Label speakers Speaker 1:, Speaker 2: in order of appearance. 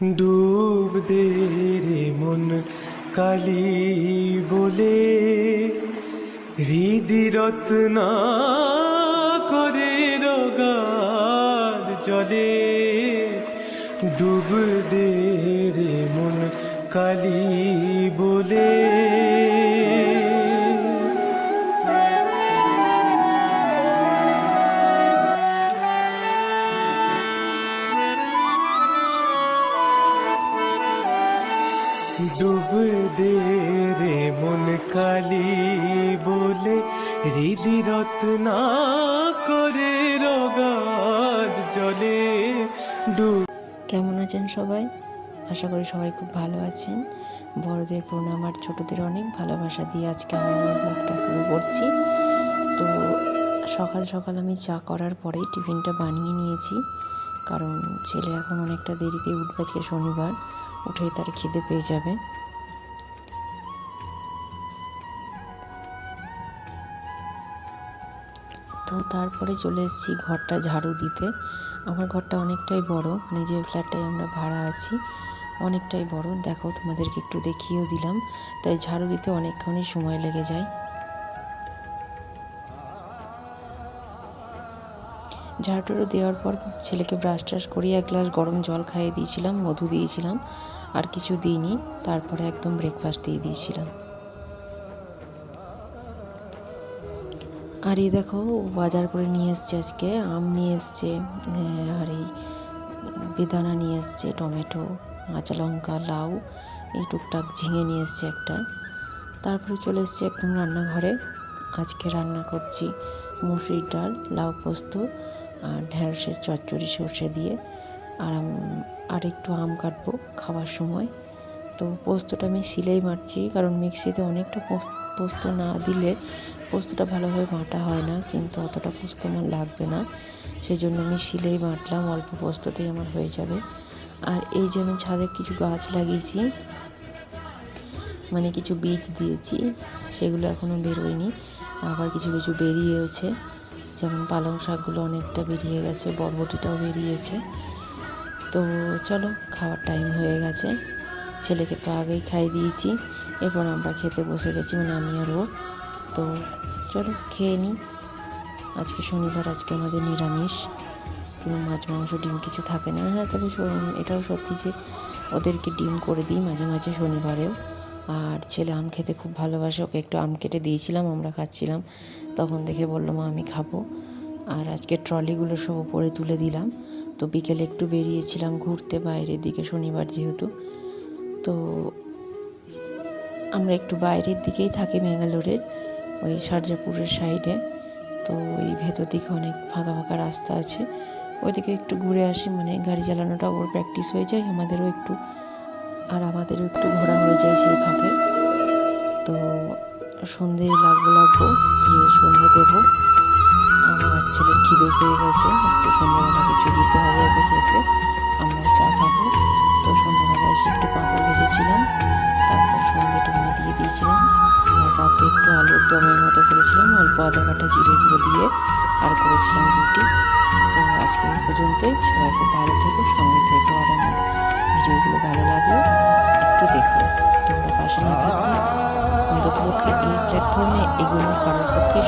Speaker 1: ডুব দে রে মন কালি বলে হৃদি রত্না করে রগাদ জলে ডুব দে রে মন কালি বলে। ডুব দে রে মন কালি বলে হৃদি রত্না করে রগাদ জলে। ডুব
Speaker 2: কেমন আছেন সবাই? আশা করি সবাই খুব ভালো আছেন। বড়দের প্রণাম আর ছোটদের অনেক ভালোবাসা দিয়ে আজকে আমি আমার ব্লগটা শুরু করছি। তো সকাল সকাল আমি চা করার পরেই টিফিনটা বানিয়ে নিয়েছি। কারণ ছেলে এখন অনেকটা দেরিতে উঠবে আজকে শনিবার। উঠেই তার খিদে পেয়ে যাবে। তো তারপরে চলে এসেছি ঘরটা ঝাড়ু দিতে। আমার ঘরটা অনেকটাই বড় যে ফ্ল্যাটটায় আমরা ভাড়া আছি। অনেকটাই বড়। দেখো তোমাদেরকে একটু দেখিয়েও দিলাম। তাই ঝাড়ু দিতে অনেকক্ষণই সময় লেগে যায়। ঝাড়ুটাড়ু দেওয়ার পর ছেলেকে ব্রাশ ট্রাশ করিয়ে এক গ্লাস গরম জল খাইয়ে দিয়েছিলাম, মধু দিয়েছিলাম, আর কিছু দিইনি। তারপরে একদম ব্রেকফাস্ট দিয়ে দিয়েছিলাম। আর এই দেখো বাজার করে নিয়ে এসছে আজকে, আম নিয়ে এসছে আর এই বেদানা নিয়ে এসছে, টমেটো, কাঁচা লঙ্কা, লাউ, এই টুকটাক ঝিঙে নিয়ে এসছে একটা। তারপরে চলে এসছে একদম রান্নাঘরে। আজকে রান্না করছি মুসুরির ডাল, লাউ পোস্ত আর ঢেঁড়সের চচ্চড়ি সর্ষে দিয়ে, আর আর একটু আম কাটবো খাওয়ার সময়। তো পোস্তটা আমি সিলাই মারছি, কারণ মিক্সিতে অনেকটা পোস্ত- না দিলে পোস্তটা ভালোভাবে বাটা হয় না, কিন্তু অতটা পোস্ত আমার লাগবে না। সেই জন্য আমি শিলেই বাটলাম অল্প পোস্ততেই আমার হয়ে যাবে। আর এই যে আমি ছাদে কিছু গাছ লাগিয়েছি মানে কিছু বীজ দিয়েছি, সেগুলো এখনও বেরোয়নি, আবার কিছু কিছু বেরিয়েছে। যেমন পালং শাকগুলো অনেকটা বেরিয়ে গেছে, বরবটিটাও বেরিয়েছে। তো চলো, খাওয়ার টাইম হয়ে গেছে। ছেলেকে তো আগেই খাই দিয়েছি। এরপর আমরা খেতে বসে গেছি মানে আমি আর ও। তো চলো, খেয়ে নিই। আজকে শনিবার, আজকে আমাদের নিরামিষ। তো মাছ, মাংস, ডিম কিছু থাকে না। হ্যাঁ তবে এটাও সত্যি যে ওদেরকে ডিম করে দিই মাঝে মাঝে শনিবারেও। আর ছেলে আম খেতে খুব ভালোবাসে, ওকে একটু আম কেটে দিয়েছিলাম, আমরা খাচ্ছিলাম। তখন দেখে বলল, মা, আমি খাব। আর আজকে ট্রলিগুলো সব উপরে তুলে দিলাম। তো বিকেলে একটু বেরিয়েছিলাম ঘুরতে, বাইরের দিকে শনিবার যেহেতু। তো আমরা একটু বাইরের দিকেই থাকি ব্যাঙ্গালোরের ওই সারজাপুরের সাইডে। তো ওই ভেতর দিকে অনেক ফাঁকা ফাঁকা রাস্তা আছে। ওইদিকে একটু ঘুরে আসি মানে গাড়ি চালানোটা ওর প্র্যাকটিস হয়ে যায়, আমাদেরও একটু আর আমাদেরও একটু ঘোরা হয়ে যায় সেই ফাঁকে। তো সন্ধে লাগবো লাগবো, গিয়ে সন্ধে দেবো। আমার ছেলের খিদে পেয়ে গেছে, একটু সন্ধ্যাবেলা কিছু দিতে হবে ওকে খেতে। আমরা চা খাব। তো সন্ধ্যাবেলা এসে একটু পাঁপড় ভেজেছিলাম, তারপর সন্ধ্যেটা আমি দিয়ে দিয়েছিলাম। আর রাতে একটু আলুর দমের মতো করেছিলাম, অল্প আদা বাটা জিরে গুঁড়ো দিয়ে আর করেছিলাম রুটি। তো আজকে পর্যন্তই, সবাই খুব ভালো থেকো, সঙ্গে থেকো আর আমার প্ল্যাটফর্মে এগুলো করার পক্ষে